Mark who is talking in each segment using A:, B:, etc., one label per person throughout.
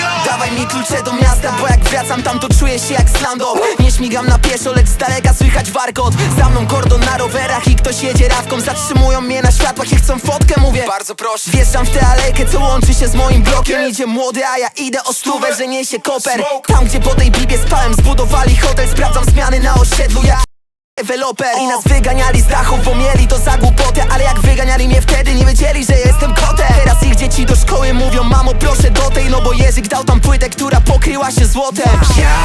A: Dawaj mi klucze do miasta, bo jak wracam tam to czuję się jak slando. Nie śmigam na pieszo, lecz z daleka słychać warkot. Za mną kordon na rowerach i ktoś jedzie rawką. Zatrzymują mnie na światłach i chcą fotkę, mówię. Bardzo proszę. Wjeżdżam w tę alejkę, co łączy się z moim blokiem. Idzie młody, a ja idę o stówę, że niesie koper. Tam gdzie po tej bibie spałem, zbudowali hotel. Sprawdzam zmiany na osiedlu, jak Deweloper. I nas wyganiali z dachów, bo mieli to za głupotę. Ale jak wyganiali mnie wtedy, nie wiedzieli, że mamo proszę do tej No bo Jerzyk dał tam płytę, która pokryła się złotem. Ja,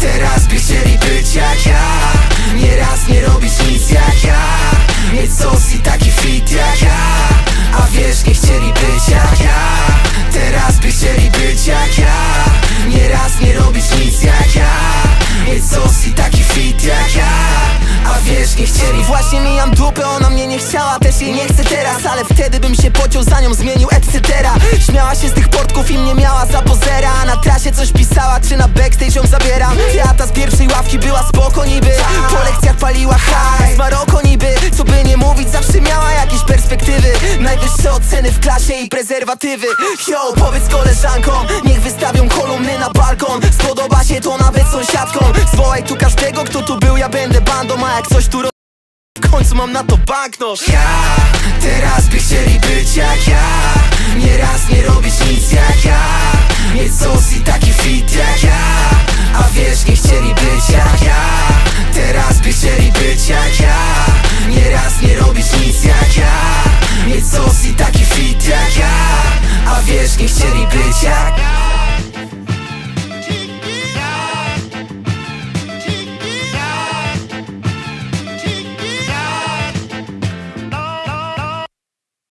A: teraz by chcieli być jak ja. Nieraz nie robić nic jak ja. Mieć sos i taki fit jak ja. A wiesz, nie chcieli być jak ja. Teraz by chcieli być jak ja. Nieraz nie robić nic jak ja. Mieć sos i taki fit jak ja. A wiesz, nie chcieli. Właśnie mijam dupę, ona mnie nie chciała Też jej nie chcę teraz, ale wtedy bym się pociął za nią Zmienił etc Śmiała się z tych portków i mnie miała za pozera. A na trasie coś pisała, czy na backstage ją zabieram. Teata z pierwszej ławki była spoko niby. Po lekcjach paliła hajs. Maroko niby, co by nie mówić Zawsze miała jakieś perspektywy. Najwyższe oceny w klasie i prezerwatywy. Yo, powiedz koleżankom Niech wystawią kolumny na balkon. Spodoba się to nawet sąsiadkom. Zwołaj tu każdego, kto tu był. Ja będę bandą, a jak coś tu. Końcu mam na to banknot Ja, teraz by chcieli być jak ja. Nieraz nie robić nic jak ja. Mieć sos i taki fit jak ja. A wiesz, nie chcieli być jak ja. Teraz by chcieli być jak ja. Nieraz nie robić nic jak ja. Mieć sos i taki fit jak ja. A wiesz, nie chcieli być jak